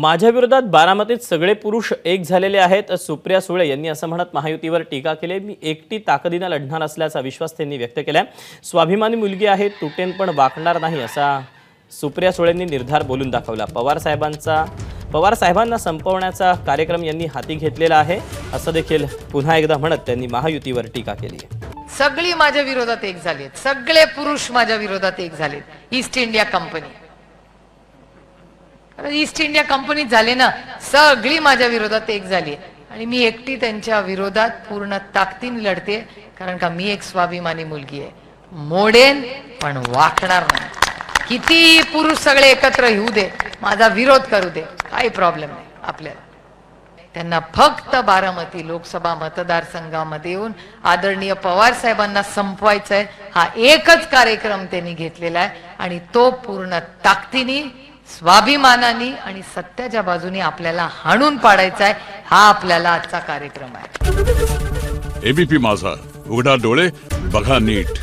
माझ्या विरोधात बारामतीत सगळे पुरुष एक झालेले आहेत. सुप्रिया सुळे यांनी असं म्हणत महायुतीवर टीका केली. मी एकटी ताकदीनं लढणार असल्याचा विश्वास त्यांनी व्यक्त केला स्वाभिमानी मुलगी आहे तुटेन पण वाकणार नाही असा सुप्रिया सुळेंनी निर्धार बोलून दाखवला. पवार साहेबांचा पवार साहेबांना संपवण्याचा कार्यक्रम यांनी हाती घेतलेला आहे असं देखील पुन्हा एकदा म्हणत त्यांनी महायुतीवर टीका केली. सगळी माझ्या विरोधात एक झाली सगळे पुरुष माझ्या विरोधात एक झालेत. East India company. कारण ईस्ट इंडिया कंपनीत झाले ना सगळी माझ्या विरोधात एक झाली आणि मी एकटी त्यांच्या विरोधात पूर्ण ताकदीने लढते कारण का मी एक स्वाभिमानी मुलगी आहे. मोडेन पण वाकणार नाही. कितीही पुरुष सगळे एकत्र येऊ दे माझा विरोध करू दे काही प्रॉब्लेम नाही आपल्याला. त्यांना फक्त बारामती लोकसभा मतदारसंघामध्ये येऊन आदरणीय पवार साहेबांना संपवायचा आहे हा एकच कार्यक्रम त्यांनी घेतलेला आहे आणि तो पूर्ण ताकदीने स्वाभिमानाने आणि सत्याच्या बाजूने आपल्याला हाणून पाडायचा आहे हा आपल्याला आजचा कार्यक्रम आहे. एबीपी माझा उघडा डोळे बघा नीट.